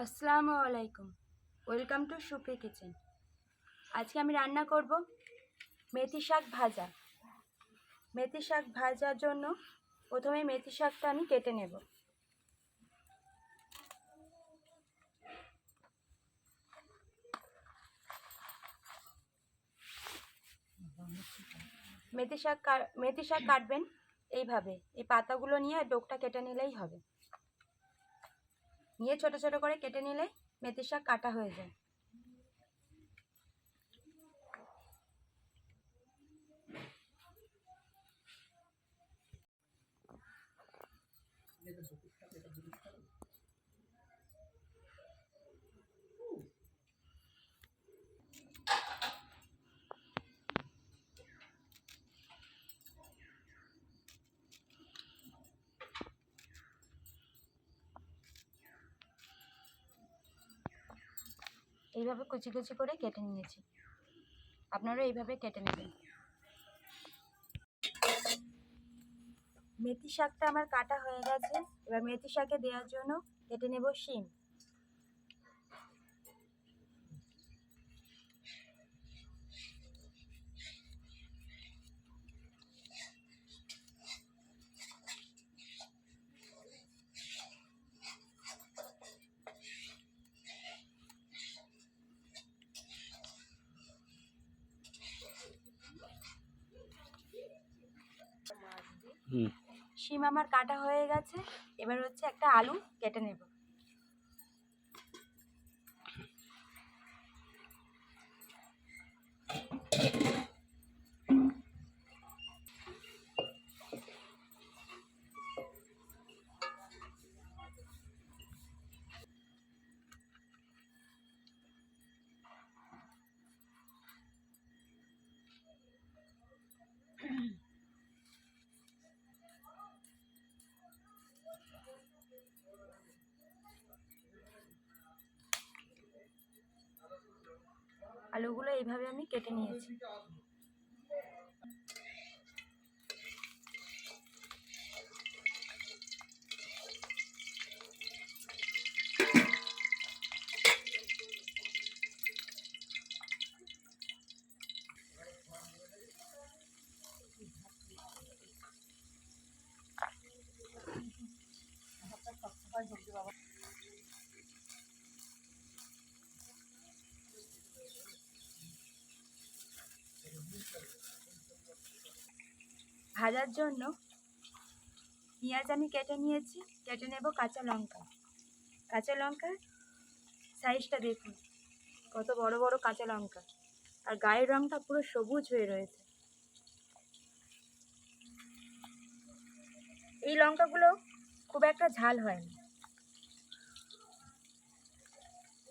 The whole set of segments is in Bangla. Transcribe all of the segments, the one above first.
আসসালামু আলাইকুম। ওয়েলকাম টু সুপ্রি কিচেন আজকে আমি রান্না করব মেথি শাক ভাজা। মেথি শাক ভাজার জন্য প্রথমে মেথি শাকটা আমি কেটে নেব। মেথি শাক মেথি শাক কাটবেন এইভাবে। এই পাতাগুলো নিয়ে ডোকটা কেটে নিলেই হবে। নিয়ে ছোট ছোট করে কেটে নিলে মেথির শাক কাটা হয়ে যায়। এইভাবে কুচি কুচি করে কেটে নিয়েছি। আপনারা এইভাবে কেটে নেবেন। মেথি শাকটা আমার কাটা হয়ে গেছে। এবার মেথি শাকে দেওয়ার জন্য কেটে নেব শিম। শিম আমার কাটা হয়ে গেছে। এবার হচ্ছে একটা আলু কেটে নেব। আলুগুলো এইভাবে আমি কেটে নিয়েছি। ভাজার জন্য পেঁয়াজ আমি কেটে নিয়েছি। কেটে নেব কাঁচা লঙ্কা। কাঁচা লঙ্কার সাইজটা দেখুন, কত বড় বড় কাঁচা লঙ্কা। আর গায়ের রঙটা পুরো সবুজ হয়ে রয়েছে। এই লঙ্কাগুলো খুব একটা ঝাল হয় না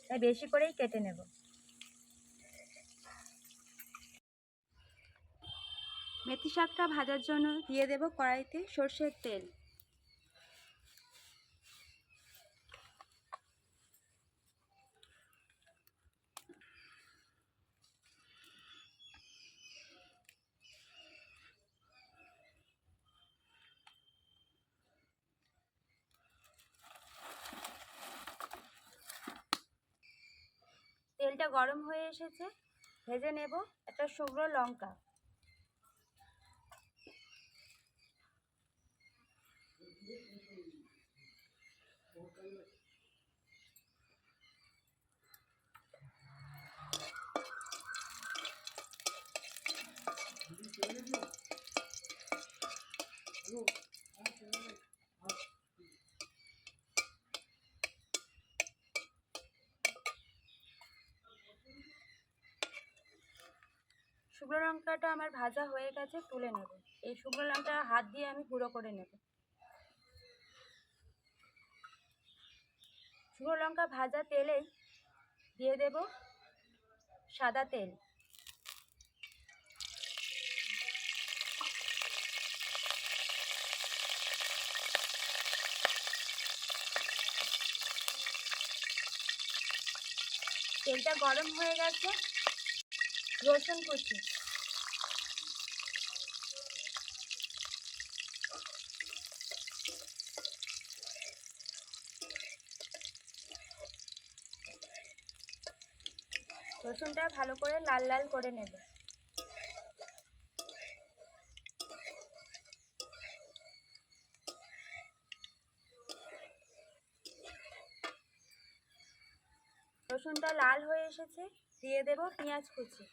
তাই বেশি করেই কেটে নেব। মেথি শাকটা ভাজার জন্য দিয়ে দেব কড়াইতে সর্ষের তেল। তেলটা গরম হয়ে এসেছে, ভেজে নেব একটা শুকনো লঙ্কা। শুকনো লঙ্কাটা আমার ভাজা হয়ে গেছে, তুলে নেব। এই শুকনো লঙ্কা হাত দিয়ে আমি গুঁড়ো করে নেব। শুকনো লঙ্কা ভাজা তেলেই দিয়ে দেব সাদা তেল। তেলটা গরম হয়ে গেছে। রসুন কুচি। রসুনটা ভালো করে লাল লাল করে নেবে। রসুনটা লাল হয়ে এসেছে, দিয়ে দেব পেঁয়াজ কুচি।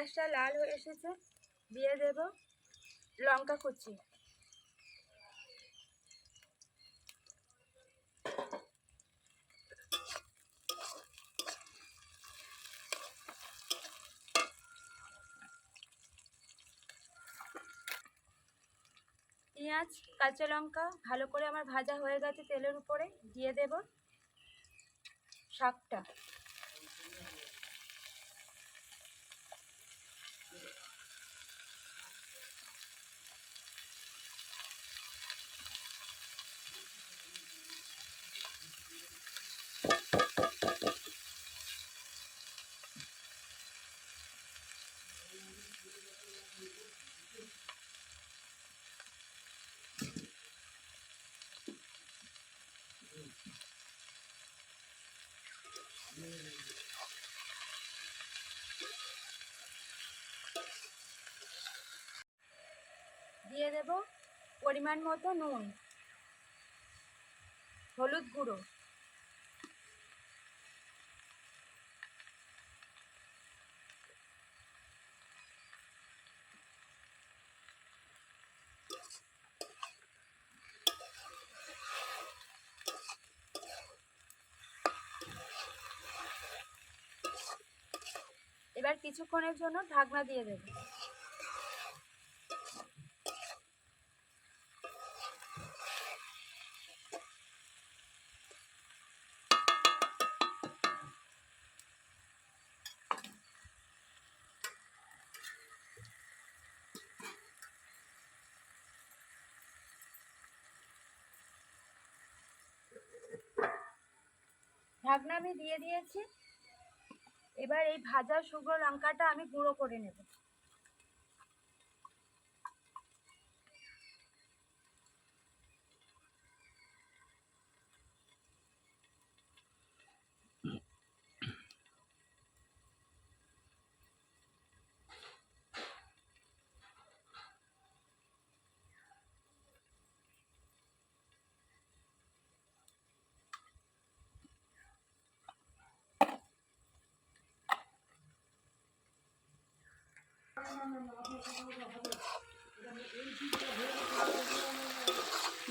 পেঁয়াজটা লাল হয়ে এসেছে, দিয়ে দেব লঙ্কা কুচি। পেঁয়াজ, কাঁচা লঙ্কা ভালো করে আমার ভাজা হয়ে গেছে তেলের উপরে, দিয়ে দেব শাকটা দিয়ে দেব পরিমাণ মতো নুন হলুদ গুঁড়ো এবার কিছুক্ষণের জন্য ঢাকনা দিয়ে দেবো। ঢাকনা আমি দিয়ে দিয়েছি। এবার এই ভাজা শুকনো লঙ্কাটা আমি গুঁড়ো করে নেব।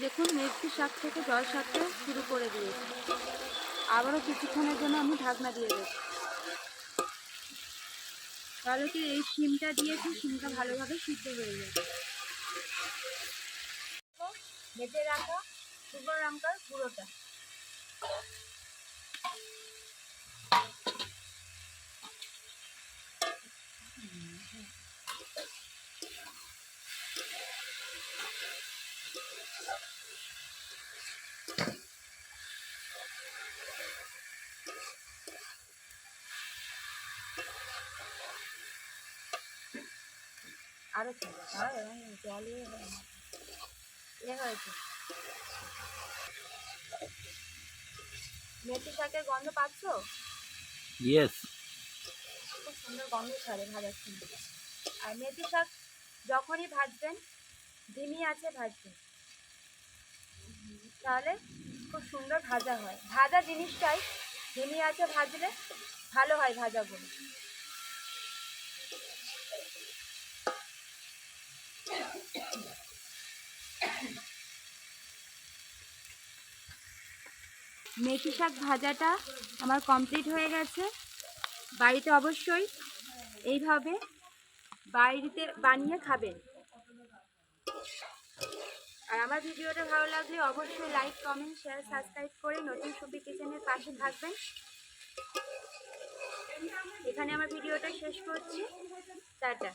দেখুন মেথি শাক থেকে জল সারতে শুরু করে দিয়েছি। আবারও কিছুক্ষণের জন্য আমি ঢাকনা দিয়ে দেব। তাহলে কি এই শিমটা দিয়েছি শিমটা ভালোভাবে সিদ্ধ হয়ে যাবে? ভেজে রাখা, শুকনো লঙ্কার গুঁড়োটা। আরও জল। এ হয়েছে। মেথি শাকের গন্ধ পাচ্ছ? ইয়েস খুব সুন্দর গন্ধ ছাড়ে ভাজার সময় আর মেথি শাক যখনই ভাজবেন ধিমি আছে ভাজবেন তাহলে খুব সুন্দর ভাজা হয়। ভাজা জিনিসটাই ধিমি আছে ভাজলে ভালো হয় ভাজাগুলো মেথি শাক ভাজাটা আমার কমপ্লিট হয়ে গেছে। বাড়িতে অবশ্যই এইভাবে বাড়িতে বানিয়ে খাবেন। আর আমার ভিডিওটা ভালো লাগলে অবশ্যই লাইক কমেন্ট শেয়ার সাবস্ক্রাইব করে নতুন সুপি কিচেনের পাশে থাকবেন। এখানে আমার ভিডিওটা শেষ করছি। টাটা।